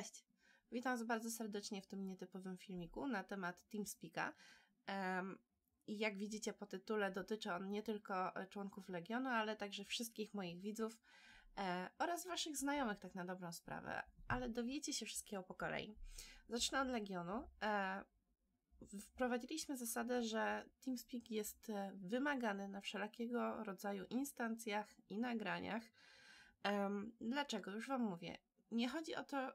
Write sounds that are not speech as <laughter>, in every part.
Cześć! Witam Was bardzo serdecznie w tym nietypowym filmiku na temat TeamSpeaka. I jak widzicie po tytule, dotyczy on nie tylko e, członków Legionu, ale także wszystkich moich widzów e, oraz Waszych znajomych, tak na dobrą sprawę. Ale dowiecie się wszystkiego po kolei. Zacznę od Legionu. E, wprowadziliśmy zasadę, że TeamSpeak jest wymagany na wszelakiego rodzaju instancjach i nagraniach. Dlaczego? Już Wam mówię. Nie chodzi o to,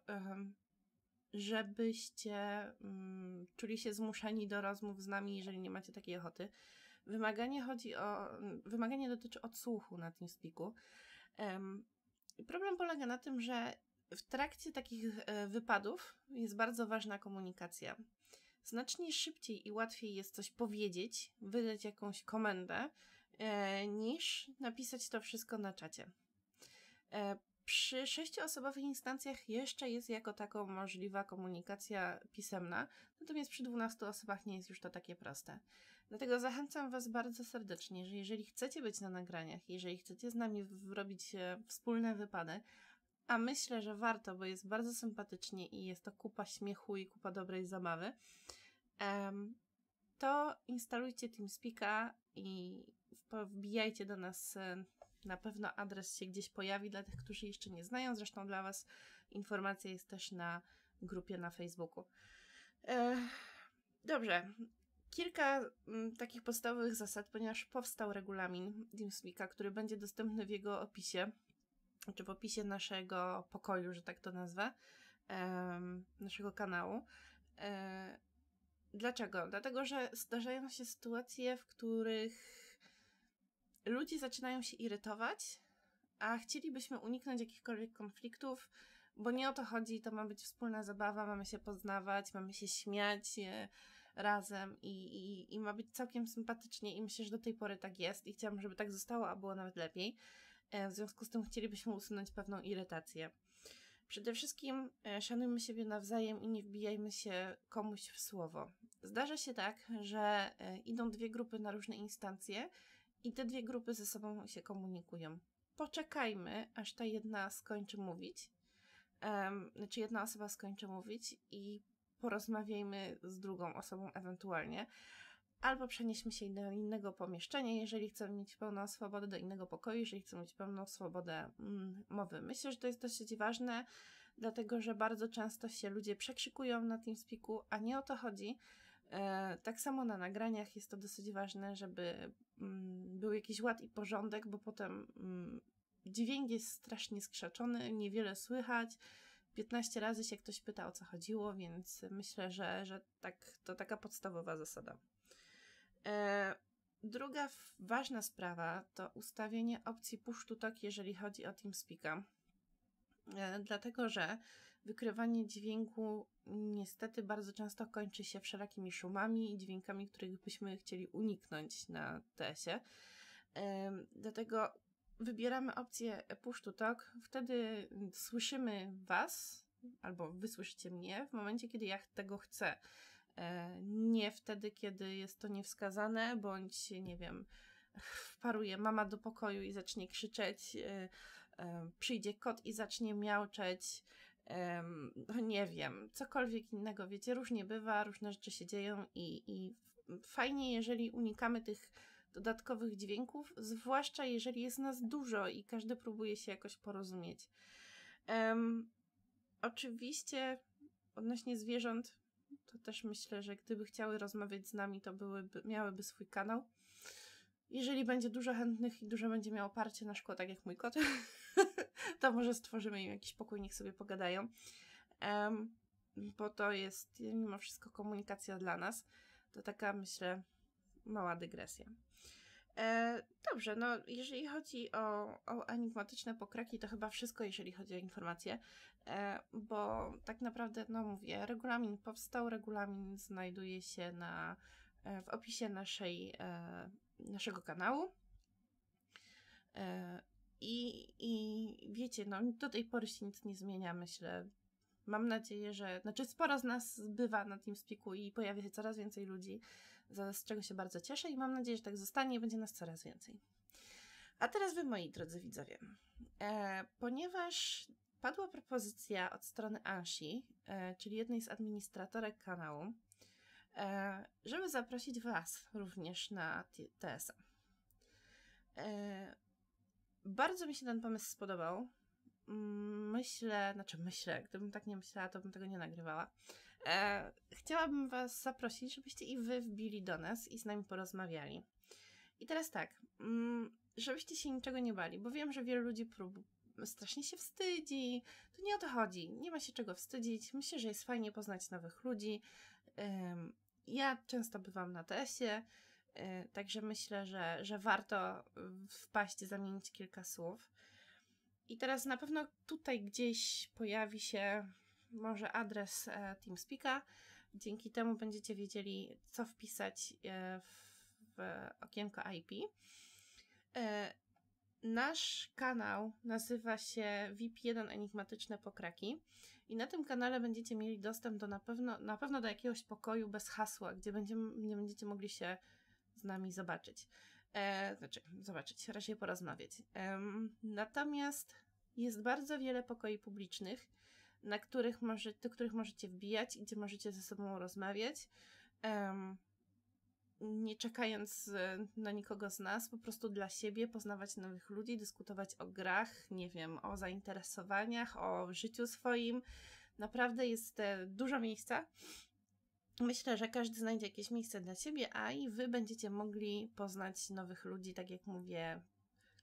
żebyście um, czuli się zmuszeni do rozmów z nami, jeżeli nie macie takiej ochoty. Wymaganie chodzi o. Wymaganie dotyczy odsłuchu na TeamSpeaku. Um, problem polega na tym, że w trakcie takich e, wypadów jest bardzo ważna komunikacja. Znacznie szybciej i łatwiej jest coś powiedzieć, wydać jakąś komendę, e, niż napisać to wszystko na czacie. Przy sześcioosobowych instancjach jeszcze jest jako taką możliwa komunikacja pisemna, natomiast przy 12 osobach nie jest już to takie proste. Dlatego zachęcam Was bardzo serdecznie, że jeżeli chcecie być na nagraniach, jeżeli chcecie z nami robić e, wspólne wypady, a myślę, że warto, bo jest bardzo sympatycznie i jest to kupa śmiechu i kupa dobrej zabawy, to instalujcie TeamSpeaka i wbijajcie do nas e, na pewno adres się gdzieś pojawi dla tych, którzy jeszcze nie znają. Zresztą dla Was informacja jest też na grupie na Facebooku. Dobrze. Kilka mm, takich podstawowych zasad, ponieważ powstał regulamin TeamSpeaka, który będzie dostępny w jego opisie, czy w opisie naszego pokoju, że tak to nazwę, naszego kanału. Dlaczego? Dlatego, że zdarzają się sytuacje, w których ludzie zaczynają się irytować, a chcielibyśmy uniknąć jakichkolwiek konfliktów, bo nie o to chodzi, to ma być wspólna zabawa, mamy się poznawać, mamy się śmiać e, razem i, i, i ma być całkiem sympatycznie i myślę, że do tej pory tak jest i chciałam, żeby tak zostało, a było nawet lepiej. E, w związku z tym chcielibyśmy usunąć pewną irytację. Przede wszystkim e, szanujmy siebie nawzajem i nie wbijajmy się komuś w słowo. Zdarza się tak, że idą dwie grupy na różne instancje i te dwie grupy ze sobą się komunikują. Poczekajmy, aż ta jedna skończy mówić, um, znaczy jedna osoba skończy mówić i porozmawiajmy z drugą osobą ewentualnie. Albo przenieśmy się do innego pomieszczenia, jeżeli chcemy mieć pełną swobodę, do innego pokoju, jeżeli chcemy mieć pełną swobodę mm, mowy. Myślę, że to jest dosyć ważne, dlatego że bardzo często się ludzie przekrzykują na TeamSpeaku, a nie o to chodzi. E, tak samo na nagraniach jest to dosyć ważne, żeby mm, był jakiś ład i porządek, bo potem mm, dźwięk jest strasznie skrzaczony, niewiele słychać. 15 razy się ktoś pyta o co chodziło, więc myślę, że, że tak, to taka podstawowa zasada. E, druga ważna sprawa to ustawienie opcji push to talk, jeżeli chodzi o TeamSpeaka. E, dlatego, że wykrywanie dźwięku niestety bardzo często kończy się wszelakimi szumami i dźwiękami, których byśmy chcieli uniknąć na TS-ie. Dlatego wybieramy opcję Push to Talk. Wtedy słyszymy Was, albo Wy słyszycie mnie w momencie, kiedy ja tego chcę. E, nie wtedy, kiedy jest to niewskazane, bądź nie wiem, <laughs> wparuje mama do pokoju i zacznie krzyczeć, e, przyjdzie kot i zacznie miauczeć, no nie wiem, cokolwiek innego, wiecie, różnie bywa, różne rzeczy się dzieją i, i fajnie, jeżeli unikamy tych dodatkowych dźwięków, zwłaszcza jeżeli jest nas dużo i każdy próbuje się jakoś porozumieć. Um, oczywiście odnośnie zwierząt, to też myślę, że gdyby chciały rozmawiać z nami, to byłyby, miałyby swój kanał. Jeżeli będzie dużo chętnych i dużo będzie miało parcie na szkło, tak jak mój kot, <laughs> to może stworzymy im jakiś pokój, niech sobie pogadają. Um, bo to jest mimo wszystko komunikacja dla nas. To taka, myślę, mała dygresja. E, dobrze, no jeżeli chodzi o, o enigmatyczne pokraki, to chyba wszystko, jeżeli chodzi o informacje, e, bo tak naprawdę, no mówię, regulamin powstał, regulamin znajduje się na, e, w opisie naszej, e, naszego kanału. E, i, I wiecie, no do tej pory się nic nie zmienia, myślę. Mam nadzieję, że. Znaczy, sporo z nas bywa na TeamSpeaku i pojawia się coraz więcej ludzi, z czego się bardzo cieszę, i mam nadzieję, że tak zostanie i będzie nas coraz więcej. A teraz wy, moi drodzy widzowie. E, ponieważ padła propozycja od strony Anshi, e, czyli jednej z administratorek kanału, żeby zaprosić Was również na TS. E, bardzo mi się ten pomysł spodobał. Mm, myślę, znaczy myślę, gdybym tak nie myślała, to bym tego nie nagrywała. E, chciałabym Was zaprosić, żebyście i Wy wbili do nas i z nami porozmawiali. I teraz tak, mm, żebyście się niczego nie bali, bo wiem, że wielu ludzi prób strasznie się wstydzi. To nie o to chodzi. Nie ma się czego wstydzić. Myślę, że jest fajnie poznać nowych ludzi. Ja często bywam na TS-ie, e, także myślę, że, że warto wpaść, zamienić kilka słów. I teraz na pewno tutaj gdzieś pojawi się może adres e, TeamSpeaka. Dzięki temu będziecie wiedzieli, co wpisać e, w okienko IP. Nasz kanał nazywa się VIP1 Enigmatyczne Pokraki i na tym kanale będziecie mieli dostęp do na pewno, na pewno do jakiegoś pokoju bez hasła, gdzie będziemy, nie będziecie mogli się z nami zobaczyć. E, znaczy, zobaczyć, raczej porozmawiać. E, natomiast jest bardzo wiele pokoi publicznych, na których, może, do których możecie wbijać gdzie możecie ze sobą rozmawiać. Nie czekając e, na nikogo z nas, po prostu dla siebie poznawać nowych ludzi, dyskutować o grach, nie wiem, o zainteresowaniach, o życiu swoim. Naprawdę jest e, dużo miejsca. Myślę, że każdy znajdzie jakieś miejsce dla siebie, a i wy będziecie mogli poznać nowych ludzi, tak jak mówię.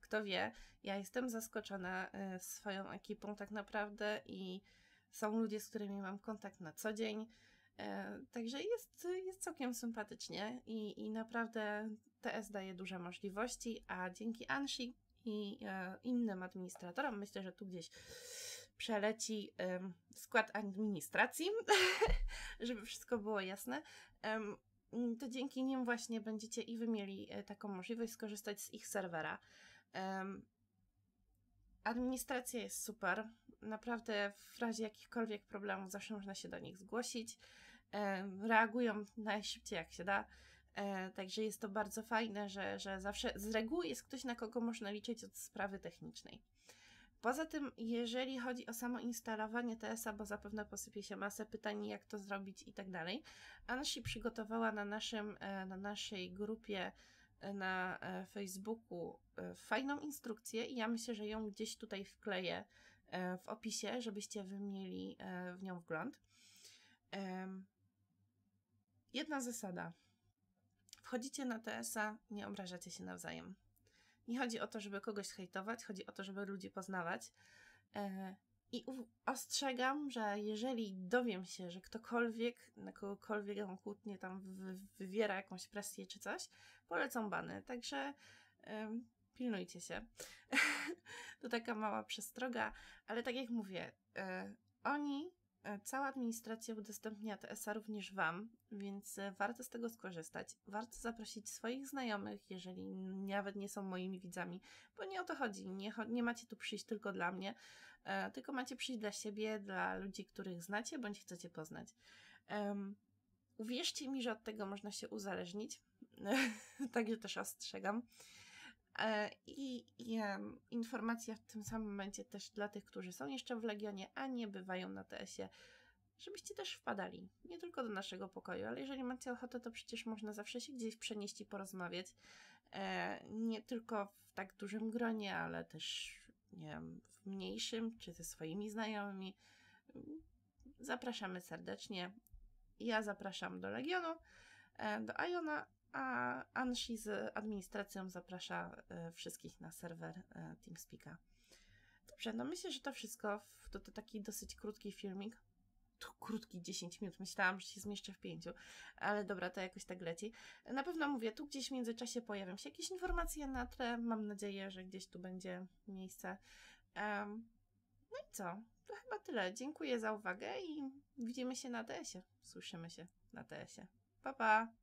Kto wie, ja jestem zaskoczona e, swoją ekipą tak naprawdę i są ludzie, z którymi mam kontakt na co dzień. E, także jest, jest całkiem sympatycznie i, i naprawdę TS daje duże możliwości, a dzięki Anshi i e, innym administratorom, myślę, że tu gdzieś przeleci skład administracji, <laughs> żeby wszystko było jasne, to dzięki nim właśnie będziecie i wy mieli e, taką możliwość skorzystać z ich serwera. Administracja jest super. Naprawdę w razie jakichkolwiek problemów zawsze można się do nich zgłosić reagują najszybciej jak się da. E, także jest to bardzo fajne, że, że zawsze z reguły jest ktoś, na kogo można liczyć od sprawy technicznej. Poza tym, jeżeli chodzi o samo instalowanie TS-a, bo zapewne posypie się masę pytań, jak to zrobić i tak dalej, Ansi przygotowała na, naszym, e, na naszej grupie e, na Facebooku fajną instrukcję i ja myślę, że ją gdzieś tutaj wkleję w opisie, żebyście wy mieli w nią wgląd. Jedna zasada. Wchodzicie na TS-a, nie obrażacie się nawzajem. Nie chodzi o to, żeby kogoś hejtować, chodzi o to, żeby ludzi poznawać. E, I ostrzegam, że jeżeli dowiem się, że ktokolwiek, na kogokolwiek ją kłótnie tam wywiera jakąś presję czy coś, polecą bany. Także pilnujcie się. <laughs> to taka mała przestroga, ale tak jak mówię, e, oni E, cała administracja udostępnia TSA również Wam, więc e, warto z tego skorzystać. Warto zaprosić swoich znajomych, jeżeli nawet nie są moimi widzami, bo nie o to chodzi. Nie, nie macie tu przyjść tylko dla mnie, tylko macie przyjść dla siebie, dla ludzi, których znacie bądź chcecie poznać. Uwierzcie mi, że od tego można się uzależnić, <laughs> także też ostrzegam. E, I, i informacja w tym samym momencie też dla tych, którzy są jeszcze w Legionie, a nie bywają na TS-ie, żebyście też wpadali. Nie tylko do naszego pokoju, ale jeżeli macie ochotę, to przecież można zawsze się gdzieś przenieść i porozmawiać. E, nie tylko w tak dużym gronie, ale też nie wiem, w mniejszym, czy ze swoimi znajomymi. Zapraszamy serdecznie. Ja zapraszam do Legionu, e, do Iona, a Anshi z administracją zaprasza e, wszystkich na serwer e, TeamSpeaka. Dobrze, no myślę, że to wszystko. To, to taki dosyć krótki filmik. Tu krótki 10 minut. Myślałam, że się zmieszczę w pięciu, ale dobra, to jakoś tak leci. Na pewno mówię, tu gdzieś w międzyczasie pojawią się jakieś informacje na tle. Mam nadzieję, że gdzieś tu będzie miejsce. Um, no i co? To chyba tyle. Dziękuję za uwagę i widzimy się na TS-ie. Słyszymy się na TS-ie. Pa, pa!